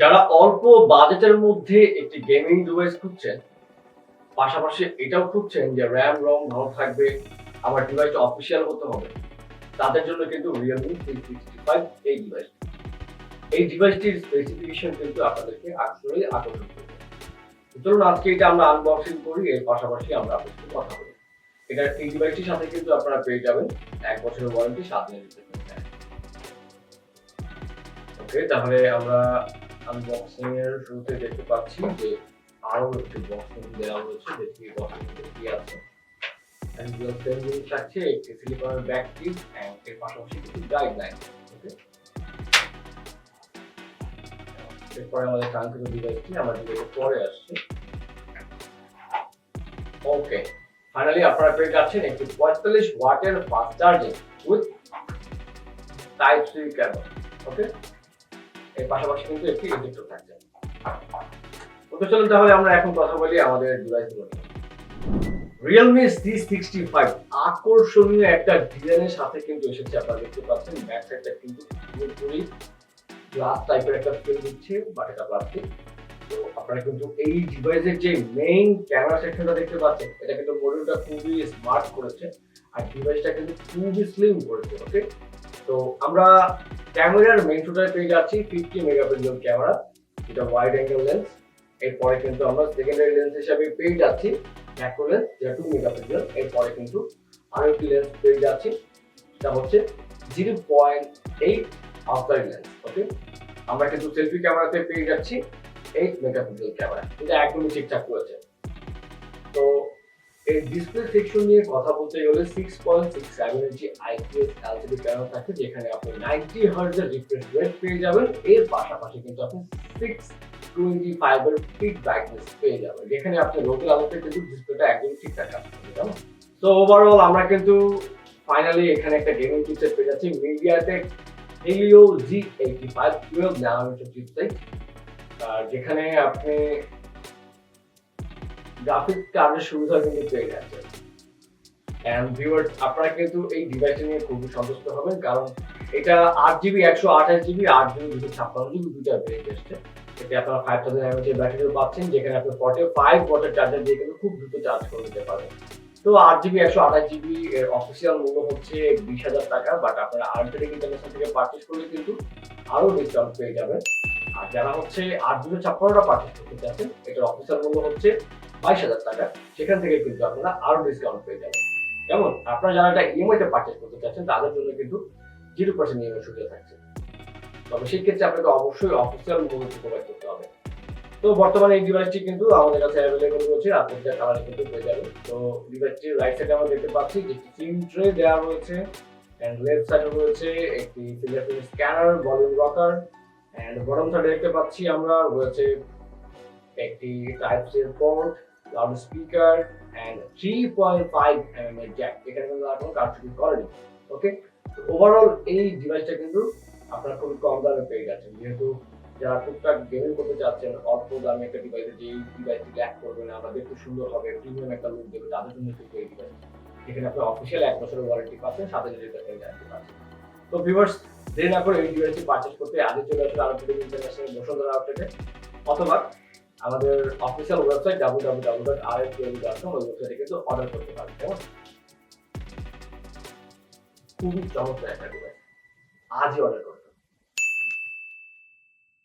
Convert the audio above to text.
যারা অল্প বাজেটের মধ্যে একটি গেমিং ডিভাইস খুঁজছেন, পাশাপাশি এটাও খুঁজছেন যে র্যাম রম ভালো থাকবে, আবার ডিভাইসটা অফিসিয়াল হতে হবে, তাদের জন্য কিন্তু রিয়েলমি থ্রি সিক্সটি ফাইভ এই ডিভাইস এই ডিভাইসটির স্পেসিফিকেশন কিন্তু আপনাদেরকে আসলেই আকর্ষণ করবে। চলুন, আজকে এটা আমরা আনবক্সিং করি, এর পাশাপাশি আমরা আপনার সাথে কথা বলি। এটা এই ডিভাইসটির সাথে কিন্তু আপনারা পেয়ে যাবেন এক বছরের ওয়ারেন্টি সাত দিনের ওকে তাহলে আমরা আনবক্সিং এর শুরুতে দেখতে পাচ্ছি যে আরও একটি বক্স দেওয়া হয়েছে দেখি বক্সের কি আছে same জিনিস থাকছে একটি সিলিকনের ব্যাক টিপ এন্ড এর পাশাপাশি কিছু গাইডলাইন এরপরে আমাদের কাঙ্ক্ষিত ডিভাইসটি আমার ডিভাইসে পরে আসছে ওকে ফাইনালি আপনারা পেয়ে যাচ্ছেন একটি পঁয়তাল্লিশ ওয়াটের fast charging with type C cable okay এর পাশাপাশি কিন্তু একটি ইন্ডেক্টর থাকছে ওকে চলুন তাহলে আমরা এখন কথা বলি আমাদের ডিভাইসগুলো রিয়েলমি সি সিক্সটি ফাইভ আকর্ষণীয় একটা ডিজাইনের সাথে কিন্তু এসেছে, আপনারা দেখতে পাচ্ছেন ব্যাক সাইডটা কিন্তু পুরোপুরি গ্লাস টাইপের একটা ফিল দিচ্ছে বাট এটা প্লাস্টিক তো আপনারা কিন্তু এই ডিভাইসের যে মেইন ক্যামেরা সেকশনটা দেখতে পাচ্ছেন, এটা কিন্তু মডিউলটা খুবই স্মার্ট করেছে। আর ডিভাইসটা কিন্তু খুবই স্লিম করেছে ওকে তো আমরা ক্যামেরার মেইন শুটারে পেয়ে যাচ্ছি ফিফটি মেগাপিক্সেল ক্যামেরা এটা ওয়াইড অ্যাঙ্গেল লেন্স এরপরে কিন্তু আমরা সেকেন্ডারি লেন্স হিসাবে পেয়ে যাচ্ছি ম্যাক্রো লেন্স যেটা টু মেগাপিক্সেল এরপরে কিন্তু আরও একটি লেন্স পেয়ে যাচ্ছি সেটা হচ্ছে zero point eight outer lens okay আমরা কিন্তু সেলফি ক্যামেরাতে পেয়ে যাচ্ছি এইট মেগাপিক্সেল ক্যামেরা, এটা একদমই ঠিকঠাক রয়েছে তো এই ডিসপ্লে সেকশন নিয়ে কথা বলতে গেলে six point six seven inch IPS LCD camera থাকে, যেখানে আপনি নাইনটি হার্জের রিফ্রেশ রেট পেয়ে যাবেন। এর পাশাপাশি কিন্তু আপনি সিক্স টোয়েন্টি ফাইভের পিক ব্রাইটনেস পেয়ে যাবেন। যেখানে আপনি লোকাল আলোতে কিন্তু ডিসপ্লেটা একদম ঠিকঠাক কাজ করবে কেমন তো ওভারঅল আমরা কিন্তু ফাইনালি এখানে একটা গেমিং চিপসেট পেয়ে যাচ্ছি। MediaTek Helio G eighty five twelve nanometer chipset যেখানে আপনি গ্রাফিক কার্ডের সুবিধা কিন্তু পেয়ে যাচ্ছেন এন্ড ভিউয়ার্স আপনারা কিন্তু এই ডিভাইসটা নিয়ে খুবই সন্তুষ্ট হবেন কারণ এটা আট জিবি একশো আঠাশ জিবি আট জিবি দুশো ছাপ্পান্ন জিবি দুইটা ভেরিয়েন্ট এসছে। এতে আপনারা ফাইভ থাউজেন্ড এমএচ ব্যাটারিও পাচ্ছেন, যেখানে আপনি ফর্টি ফাইভ ওয়াটের চার্জার দিয়ে কিন্তু খুব দ্রুত চার্জ করে নিতে পারবেন তো আট জিবি একশো আঠাশ জিবি এর অফিসিয়াল মূল্য হচ্ছে বিশ হাজার টাকা বাট আপনারা ইন্টারন্যাশনাল থেকে পারচেস করলে কিন্তু আরও ডিসকাউন্ট পেয়ে যাবেন। আর যারা হচ্ছে আট দুশো ছাপ্পান্নটা পারচেস করতে চাচ্ছেন, এটার অফিসার মূল্য হচ্ছে বাইশ হাজার টাকা। সেখান থেকে কিন্তু আপনারা আরও ডিসকাউন্ট পেয়ে যাবেন। কেমন আপনারা যারা এটা ইএমআই তে পারচেস করতে চাচ্ছেন, তাদের জন্য কিন্তু জিরো পার্সেন্ট ইএমআই সুবিধা থাকছে। তবে সেই ক্ষেত্রে আপনাকে অবশ্যই অফিসিয়াল মূল্য প্রোভাইড করতে হবে। তো বর্তমানে এই ডিভাইসটি কিন্তু আমাদের কাছে অ্যাভেলেবল রয়েছে, আপনি যা কালারে কিন্তু পেয়ে যাবে তো ডিভাইসটির রাইট সাইডে আমরা দেখতে পাচ্ছি যে একটি সিম ট্রে দেওয়া রয়েছে অ্যান্ড লেফট সাইডে রয়েছে একটি fingerprint scanner volume rocker and bottom সাইডে দেখতে পাচ্ছি আমরা রয়েছে একটি type C port loud speaker and three point five এর জ্যাক এখানে কিন্তু আর কোনো কারচুপি করেনি। ওকে ওভারঅল এই ডিভাইসটা কিন্তু আপনারা খুবই কম দামে পেয়ে যাচ্ছেন। যেহেতু যারা টুকটাক গেমিং করতে চাচ্ছেন, অল্প দামে একটা ডিভাইসে যে ডিভাইসটি ল্যাক করবে না বা দেখতে সুন্দর হবে প্রিমিয়াম একটা লুক দেবে, তাদের জন্য কিন্তু এই ডিভাইস এখানে আপনি অফিসিয়াল এক বছরের ওয়ারেন্টি পাচ্ছেন, সাথে পাচ্ছেন। তো ভিউয়ার্স দেরি না করে এই ডিভাইসটি পারচেজ করতে আগে চলে আসবে আরও ইন্টারন্যাশনাল বসুন্ধরা আউটলেটে অথবা আমাদের official website W W W dot R F dot com ওই ওয়েবসাইটে কিন্তু অর্ডার করতে পারবে, কেমন? খুবই চমৎকার একটা ডিভাইস আজই অর্ডার করুন